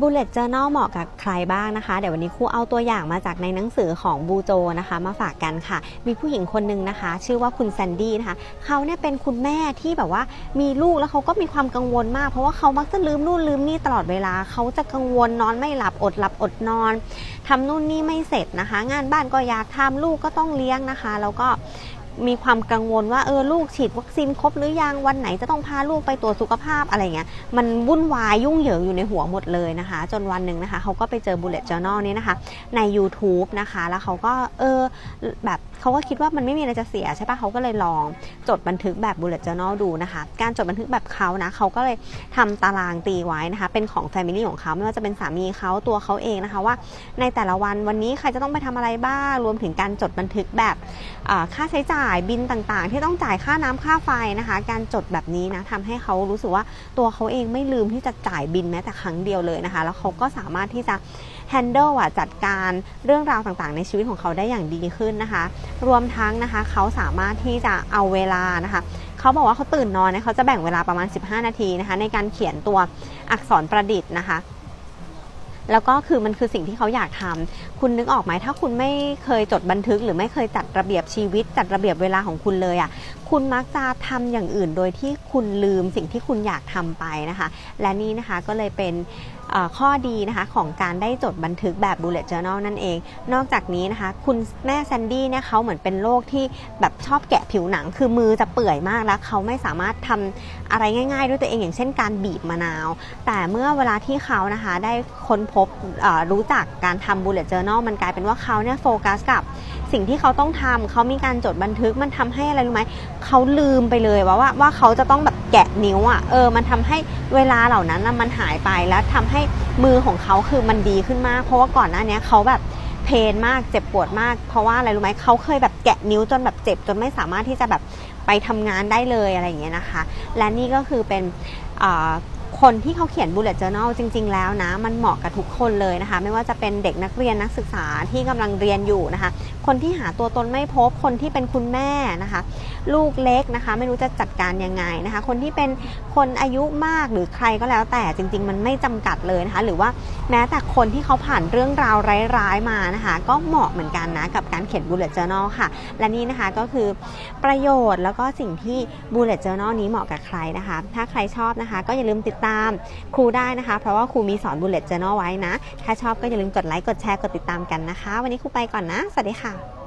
Bullet Journal เหมาะกับใครบ้างนะคะ เดี๋ยววันนี้ครูเอาตัวอย่างมาจากในหนังสือของบูโจนะคะ มาฝากกันค่ะ มีผู้หญิงคนหนึ่งนะคะ ชื่อว่าคุณแซนดี้นะคะเขาเนี่ยเป็นคุณแม่ที่แบบว่ามีลูกแล้วเขาก็มีความกังวลมาก เพราะว่าเขามักจะลืมนู่นลืมนี่ตลอดเวลาเขาจะกังวลนอนไม่หลับอดหลับอดนอนทำนู่นนี่ไม่เสร็จนะคะ งานบ้านก็อยากทำลูกก็ต้องเลี้ยงนะคะ แล้วก็ มีความกังวลว่าเออลูกฉีดวัคซีนครบหรือยังวันไหนจะต้องพาลูกไปตรวจสุขภาพอะไรเงี้ยมันวุ่นวายยุ่งเหยิงอยู่ในหัวหมดเลยนะคะ จนวันหนึ่งนะคะเขาก็ไปเจอ bullet journal นี้นะคะ ใน YouTube นะคะ แล้วเขาก็เออแบบเขาก็คิดว่ามันไม่มีอะไรจะเสียใช่ปะเขาก็เลยลองจดบันทึกแบบ bullet journal ดูนะคะ การจดบันทึกแบบเขานะเขาก็เลยทำตารางตีไว้นะคะ เป็นของ family ของเขาไม่ว่าจะเป็นสามีเขาตัวเขาเองนะคะว่า ในแต่ละวันวันนี้ใครจะต้องไปทำอะไรบ้างรวมถึงการจดบันทึกแบบค่าใช้จ่ายายบินต่างๆ ที่ต้องจ่ายค่าน้ำค่าไฟนะคะ การจดแบบนี้นะทำให้เขารู้สึกว่าตัวเขาเองไม่ลืมที่จะจ่ายบินแม้แต่ครั้งเดียวเลยนะคะ แล้วเขาก็สามารถที่จะ handle อะจัดการเรื่องราวต่างๆ ในชีวิตของเขาได้อย่างดีขึ้นนะคะ รวมทั้งนะคะเขาสามารถที่จะเอาเวลานะคะเขาบอกว่าเขาตื่นนอนเขาจะแบ่งเวลาประมาณ 15 นาทีนะคะ ในการเขียนตัวอักษรประดิษฐ์นะคะ แล้วก็คือมันคือสิ่งที่เขาอยากทำคุณนึกออกไหมถ้าคุณไม่เคยจดบันทึก หรือไม่เคยจัดระเบียบชีวิต จัดระเบียบเวลาของคุณเลยอะ่ะ คุณมักจะทำอย่างอื่นโดยที่คุณลืมสิ่งที่คุณอยากทำไปนะคะ และนี่นะคะก็เลยเป็นข้อดีนะคะของการได้จดบันทึกแบบ bullet journal นั่นเอง นอกจากนี้นะคะ คุณแม่แซนดี้เนี่ยเขาเหมือนเป็นโรคที่แบบชอบแกะผิวหนัง คือมือจะเปื่อยมากแล้วเขาไม่สามารถทำอะไรง่าย ๆ ด้วยตัวเองอย่างเช่นการบีบมะนาว แต่เมื่อเวลาที่เขานะคะได้ค้นพบรู้จักการทำ bullet journal มันกลายเป็นว่าเขาเนี่ยโฟกัสกับสิ่งที่เขาต้องทำเขามีการจดบันทึกมันทำให้อะไรรู้ไหมเขาลืมไปเลยว่าว่าว่าเขาจะต้องแบบแกะนิ้วอะเออมันทำให้เวลาเหล่านั้นมันหายไปแล้วทำให้มือของเขาคือมันดีขึ้นมาก เพราะว่าก่อนหน้านี้เขาแบบเพนมากเจ็บปวดมาก เพราะว่าอะไรรู้ไหมเขาเคยแบบแกะนิ้วจนแบบเจ็บจนไม่สามารถที่จะแบบไปทำงานได้เลยอะไรอย่างเงี้ยนะคะ และนี่ก็คือเป็นอ่า คนที่เขาเขียน bullet journal จริง ๆ แล้วนะ มันเหมาะกับทุกคนเลยนะคะ ไม่ว่าจะเป็นเด็กนักเรียนนักศึกษาที่กำลังเรียนอยู่นะคะ คนที่หาตัวตนไม่พบคนที่เป็นคุณแม่นะคะ ลูกเล็กนะคะ ไม่รู้จะจัดการยังไงนะคะ คนที่เป็นคนอายุมากหรือใครก็แล้วแต่จริง ๆ มันไม่จำกัดเลยนะคะ หรือว่าแม้แต่คนที่เขาผ่านเรื่องราวร้ายๆมานะคะ ก็เหมาะเหมือนกันนะกับการเขียน bullet journal ค่ะ และนี่นะคะก็คือประโยชน์แล้วก็สิ่งที่ bullet journal นี้เหมาะกับใครนะคะ ถ้าใครชอบนะคะ ก็อย่าลืมติดตามครูได้นะคะ เพราะว่าครูมีสอน bullet journal ไว้นะ ถ้าชอบก็อย่าลืมกดไลค์กดแชร์กดติดตามกันนะคะ วันนี้ครูไปก่อนนะ สวัสดีค่ะ